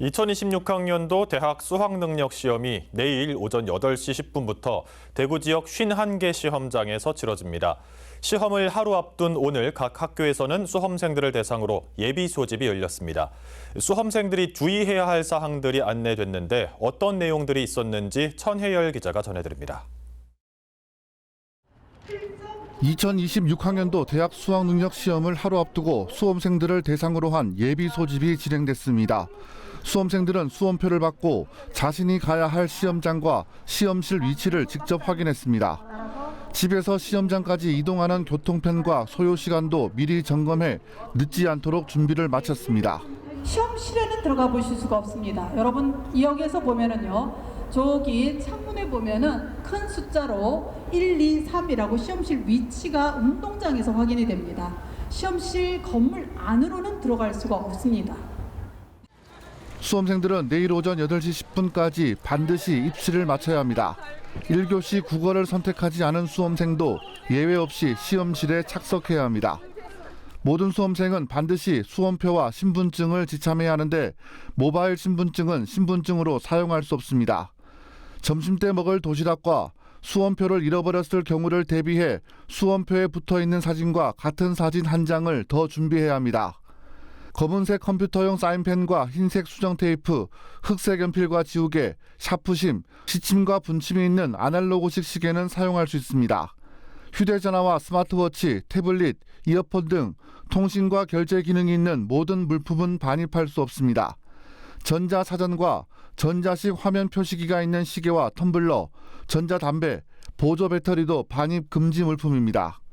2026학년도 대학 수학능력 시험이 내일 오전 8시 10분부터 대구 지역 51개 시험장에서 치러집니다. 시험을 하루 앞둔 오늘 각 학교에서는 수험생들을 대상으로 예비 소집이 열렸습니다. 수험생들이 주의해야 할 사항들이 안내됐는데 어떤 내용들이 있었는지 천혜열 기자가 전해드립니다. 2026학년도 대학 수학능력 시험을 하루 앞두고 수험생들을 대상으로 한 예비 소집이 진행됐습니다. 수험생들은 수험표를 받고 자신이 가야 할 시험장과 시험실 위치를 직접 확인했습니다. 집에서 시험장까지 이동하는 교통편과 소요 시간도 미리 점검해 늦지 않도록 준비를 마쳤습니다. 시험실에는 들어가 보실 수가 없습니다. 여러분 여기에서 보면은요. 저기 창문에 보면은 큰 숫자로 1, 2, 3이라고 시험실 위치가 운동장에서 확인이 됩니다. 시험실 건물 안으로는 들어갈 수가 없습니다. 수험생들은 내일 오전 8시 10분까지 반드시 입시를 마쳐야 합니다. 1교시 국어를 선택하지 않은 수험생도 예외 없이 시험실에 착석해야 합니다. 모든 수험생은 반드시 수험표와 신분증을 지참해야 하는데 모바일 신분증은 신분증으로 사용할 수 없습니다. 점심때 먹을 도시락과 수험표를 잃어버렸을 경우를 대비해 수험표에 붙어 있는 사진과 같은 사진 한 장을 더 준비해야 합니다. 검은색 컴퓨터용 사인펜과 흰색 수정 테이프, 흑색 연필과 지우개, 샤프심, 시침과 분침이 있는 아날로그식 시계는 사용할 수 있습니다. 휴대전화와 스마트워치, 태블릿, 이어폰 등 통신과 결제 기능이 있는 모든 물품은 반입할 수 없습니다. 전자사전과 전자식 화면 표시기가 있는 시계와 텀블러, 전자담배, 보조 배터리도 반입 금지 물품입니다.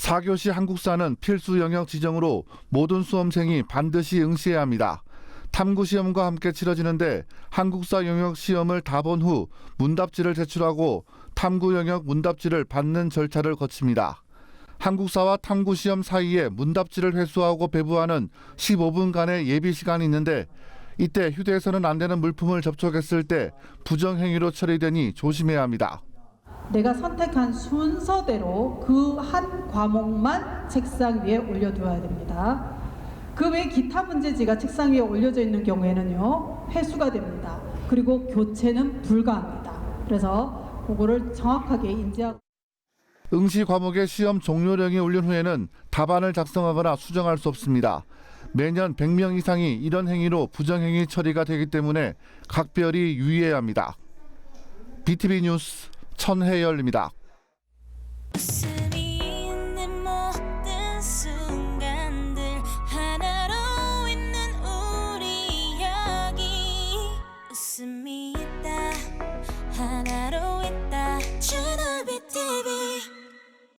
4교시 한국사는 필수 영역 지정으로 모든 수험생이 반드시 응시해야 합니다. 탐구 시험과 함께 치러지는데 한국사 영역 시험을 다 본 후 문답지를 제출하고 탐구 영역 문답지를 받는 절차를 거칩니다. 한국사와 탐구 시험 사이에 문답지를 회수하고 배부하는 15분간의 예비 시간이 있는데 이때 휴대해서는 안 되는 물품을 접촉했을 때 부정행위로 처리되니 조심해야 합니다. 내가 선택한 순서대로 그 한 과목만 책상 위에 올려두어야 됩니다. 그 외 기타 문제지가 책상 위에 올려져 있는 경우에는요 회수가 됩니다. 그리고 교체는 불가합니다. 그래서 그거를 정확하게 인지하고. 응시 과목의 시험 종료령이 울린 후에는 답안을 작성하거나 수정할 수 없습니다. 매년 100명 이상이 이런 행위로 부정행위 처리가 되기 때문에 각별히 유의해야 합니다. BTV 뉴스 천혜열입니다.